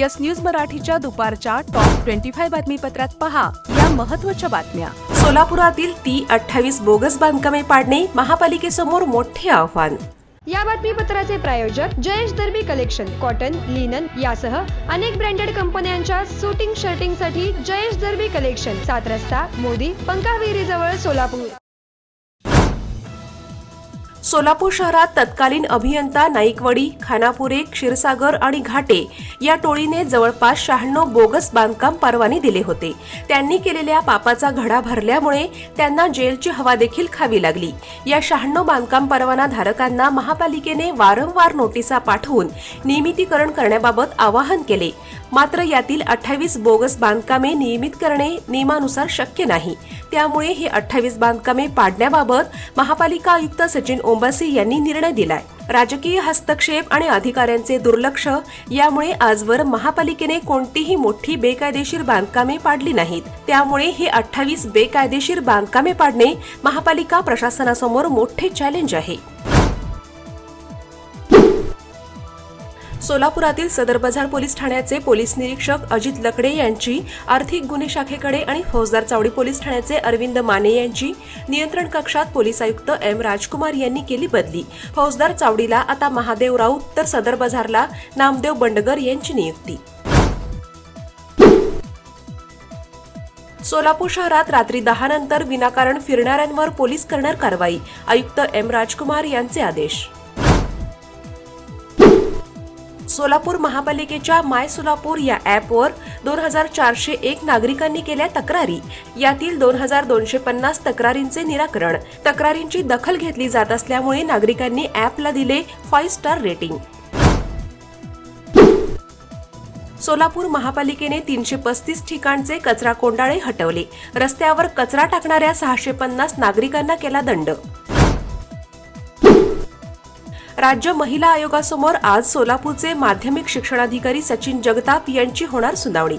Yes news मराठीच्या दुपारच्या top twenty five बातमीपत्रात पहा या महत्त्वाच्या बातम्या. सोलापुरातील ती अठ्ठावीस बोगस बांधकामे पाडणे महापालिकेसमोर मोठे आव्हान. या बातमीपत्राचे प्रायोजक Jayesh Darbi collection cotton linen यासह अनेक ब्रँडेड कंपन्यांच्या सुटिंग शर्टिंगसाठी जयेश दर्बी कलेक्शन सात रस्ता मोदी पंकाविहिरीजवळ सोलापूर. सोलापूर शहरात तत्कालीन अभियंता नाईकवडी खानापुरे क्षीरसागर आणि घाटे या टोळीने जवळपास शहाण्णव बोगस बांधकाम परवाने दिले होते. त्यांनी केलेल्या पापाचा घडा भरल्यामुळे त्यांना जेलची हवा देखील खावी लागली. या शहाण्णव बांधकाम परवाना धारकांना महापालिकेने वारंवार नोटिसा पाठवून नियमितीकरण करण्याबाबत आवाहन केले. मात्र यातील अठ्ठावीस बोगस बांधकामे नियमित करणे नियमानुसार शक्य नाही. त्यामुळे ही अठ्ठावीस बांधकामे पाडण्याबाबत महापालिका आयुक्त सचिन ओम ओंबासी यांनी निर्णय दिलाय. राजकीय हस्तक्षेप आणि अधिकाऱ्यांचे दुर्लक्ष यामुळे आजवर महापालिकेने कोणतीही मोठी बेकायदेशीर बांधकामे पाडली नाहीत. त्यामुळे हे अठ्ठावीस बेकायदेशीर बांधकामे पाडणे महापालिका प्रशासनासमोर मोठे चॅलेंज आहे. सोलापुरातील सदर बाजार पोलीस ठाण्याचे पोलीस निरीक्षक अजित लकडे यांची आर्थिक गुन्हे शाखेकडे आणि फौजदार चावडी पोलीस ठाण्याचे अरविंद माने यांची नियंत्रण कक्षात पोलीस आयुक्त एम राजकुमार यांनी केली बदली. फौजदार चावडीला आता महादेव राऊत तर सदर बाजारला नामदेव बंडगर यांची नियुक्ती. सोलापूर शहरात रात्री दहा नंतर विनाकारण फिरणाऱ्यांवर पोलीस करणार कारवाई आयुक्त एम राजकुमार यांचे आदेश. सोलापूर महापालिकेच्या माय सोलापूर या ॲपवर दोन हजार चारशे एक नागरिकांनी केल्या तक्रारी. यातील दोन हजार दोनशे पन्नास तक्रारींचे निराकरण. तक्रारींची दखल घेतली जात असल्यामुळे नागरिकांनी ॲपला दिले फाईव्ह स्टार रेटिंग सोलापूर महापालिकेने तीनशे पस्तीस ठिकाणचे कचरा कोंडाळे हटवले. रस्त्यावर कचरा टाकणाऱ्या सहाशे पन्नास नागरिकांना केला दंड. राज्य महिला आयोगासमोर आज सोलापूरचे माध्यमिक शिक्षणाधिकारी सचिन जगताप यांची होणार सुनावणी.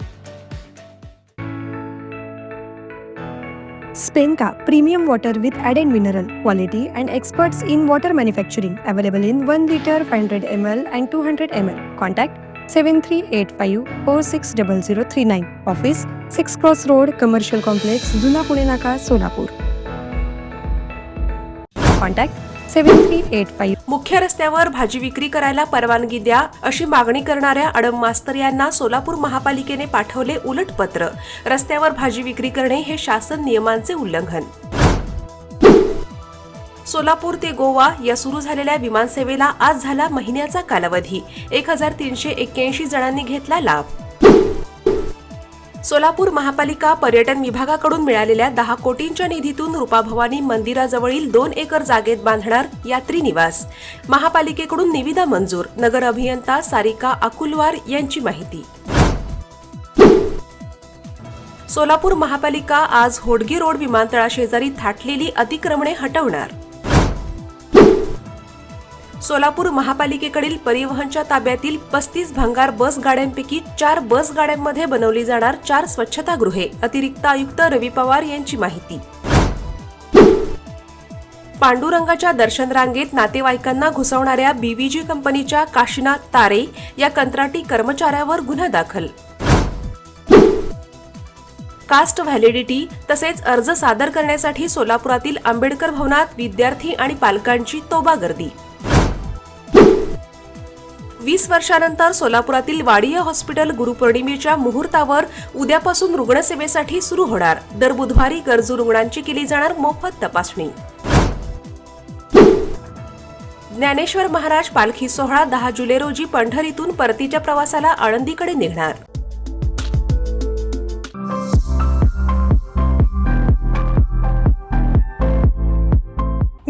स्पेनका premium water with add and mineral quality and experts in water manufacturing available in one litre five hundred M L and two hundred M L contact seven three eight five four six double zero three nine office six cross road commercial complex जुना पुणे नाका Solapur contact seven three eight five. मुख्य रस्त्यावर भाजी विक्री करायला परवानगी द्या अशी मागणी करणाऱ्या अडम मास्तर यांना सोलापूर महापालिकेने पाठवले उलट पत्र. रस्त्यावर भाजी विक्री करणे हे शासन नियमांचे उल्लंघन. सोलापूर ते गोवा या सुरू झालेल्या विमानसेवेला आज झाला महिन्याचा कालावधी. एक हजार तीनशे एक्क्याऐंशी जणांनी घेतला लाभ. सोलापूर महापालिका पर्यटन विभागाकडून मिळालेल्या दहा कोटींच्या निधीतून रुपाभवानी मंदिराजवळील दोन एकर जागेत बांधणार यात्री निवास. महापालिकेकडून निविदा मंजूर. नगर अभियंता सारिका अकुलवार यांची माहिती. सोलापूर महापालिका आज होडगी रोड विमानतळाशेजारी थाटलेली अतिक्रमणे हटवणार. सोलापूर महापालिकेकडील परिवहनच्या ताब्यातील पस्तीस भंगार बस गाड्यांपैकी चार बस गाड्यांमध्ये बनवली जाणार चार स्वच्छतागृहे अतिरिक्त आयुक्त रवी पवार यांची माहिती. पांडुरंगाच्या दर्शन रांगेत नातेवाईकांना घुसवणाऱ्या बीव्हीजी कंपनीच्या काशीनाथ तारे या कंत्राटी कर्मचाऱ्यावर गुन्हा दाखल. कास्ट व्हॅलिडिटी तसेच अर्ज सादर करण्यासाठी सोलापुरातील आंबेडकर भवनात विद्यार्थी आणि पालकांची तोबा गर्दी वीस वर्षानंतर सोलापुरातील वाडिया हॉस्पिटल गुरुपौर्णिमेच्या मुहूर्तावर उद्यापासून रुग्णसेवेसाठी सुरू होणार. दर बुधवारी गरजू रुग्णांची केली जाणार मोफत तपासणी. ज्ञानेश्वर महाराज पालखी सोहळा दहा जुलै रोजी पंढरीतून परतीच्या प्रवासाला आळंदीकडे निघणार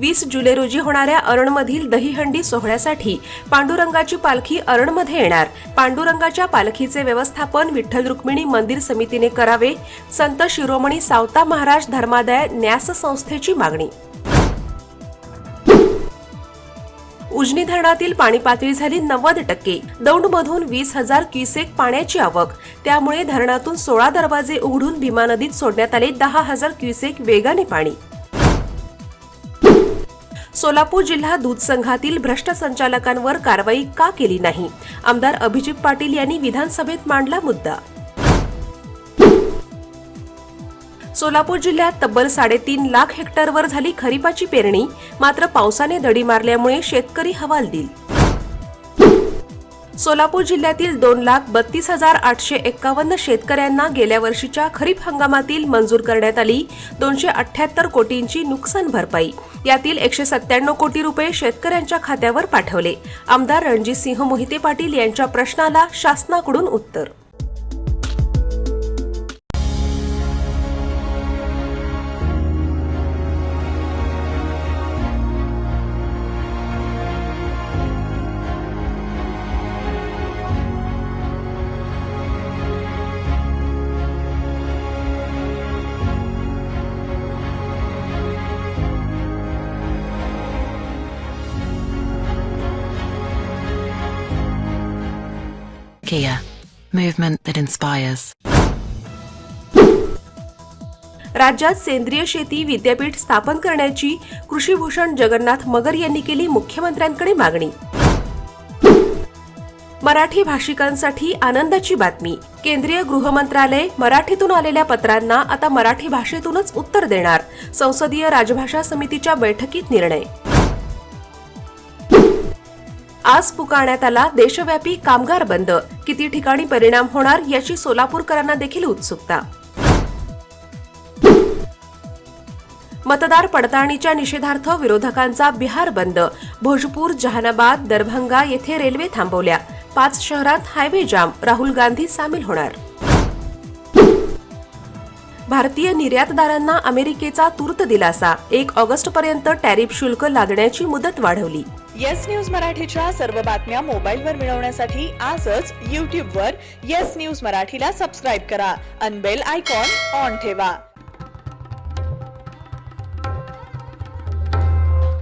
वीस जुलै रोजी होणाऱ्या अरणमधील दहीहंडी सोहळ्यासाठी पांडुरंगाची पालखी अरणमध्ये येणार. पांडुरंगाच्या पालखीचे व्यवस्थापन विठ्ठल रुक्मिणी मंदिर समितीने करावे. संत शिरोमणी सावता महाराज धर्मादाय न्यास संस्थेची मागणी. उजनी धरणातील पाणी पातळी झाली नव्वद टक्के. दौंडमधून वीस हजार क्युसेक पाण्याची आवक. त्यामुळे धरणातून सोळा दरवाजे उघडून भीमा नदीत सोडण्यात आले दहा हजार क्युसेक वेगाने पाणी. सोलापूर जिल्हा दूध संघातील भ्रष्ट संचालकांवर कारवाई का केली नाही? आमदार अभिजित पाटील यांनी विधानसभेत मांडला मुद्दा. सोलापूर जिल्ह्यात तब्बल साडेतीन लाख हेक्टरवर झाली खरीपाची पेरणी मात्र पावसाने दडी मारल्यामुळे शेतकरी हवालदिल. सोलापूर जिल्ह्यातील दोन लाख बत्तीस हजार आठशे एक्कावन्न शेतकऱ्यांना गेल्या वर्षीच्या खरीप हंगामातील मंजूर करण्यात आली. दोनशे अठ्याहत्तर कोटींची नुकसान भरपाई. यातील एकशे सत्त्याण्णव कोटी रुपये शेतकऱ्यांच्या खात्यावर पाठवले. आमदार रणजितसिंह मोहिते पाटील यांच्या प्रश्नाला शासनाकडून उत्तर Kia, movement that inspires. राज्यात सेंद्रिय शेती विद्यापीठ स्थापन करण्याची कृषीभूषण जगन्नाथ मगर यांनी केली मुख्यमंत्र्यांकडे मागणी. मराठी भाषिकांसाठी आनंदाची बातमी. केंद्रीय गृह मंत्रालय मराठीतून आलेल्या पत्रांना आता मराठी भाषेतूनच उत्तर देणार. संसदीय राजभाषा समितीच्या बैठकीत निर्णय. आज पुकारण्यात आला देशव्यापी कामगार बंद. किती ठिकाणी परिणाम होणार याची सोलापूरकरांना देखील उत्सुकता. मतदार पडताळणीच्या निषेधार्थ विरोधकांचा बिहार बंद. भोजपूर जहानाबाद दरभंगा येथे रेल्वे थांबवल्या. पाच शहरात हायवे जाम. राहुल गांधी सामील होणार. भारतीय निर्यातदारांना अमेरिकेचा तूर्त दिलासा. एक ऑगस्ट पर्यंत टॅरिफ शुल्क लागण्याची मुदत वाढवली. येस न्यूज मराठीच्या सर्व बातम्या मोबाईलवर मिळवण्यासाठी आजच यूट्यूबवर येस न्यूज मराठीला सबस्क्राईब करा. अनबेल आयकॉन ऑन ठेवा.